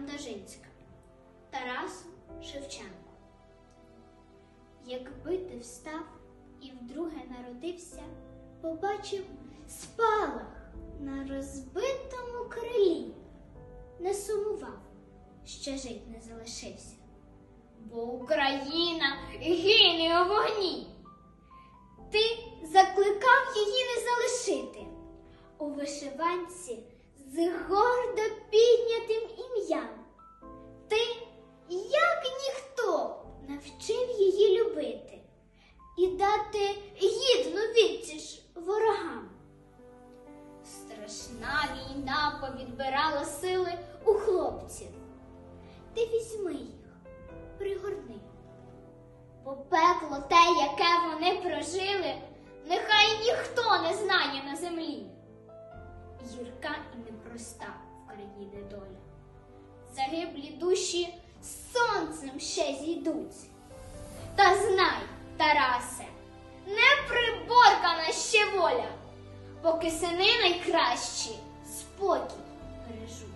Монтажинська, Тарасу Шевченку. Якби ти встав і вдруге народився, побачив спалах на розбитому крилі, не сумував, що жить не залишився, бо Україна гине у вогні. Ти закликав її не залишити у вишиванці з гордо піднятим любити і дати гідну відсіч ворогам. Страшна війна повідбирала сили у хлопців. Ти візьми їх, пригорни. Бо пекло те, яке вони прожили, нехай ніхто не знає на землі. Гірка і непроста в країни доля. Загиблі душі поки сини найкращі спокій бережуть.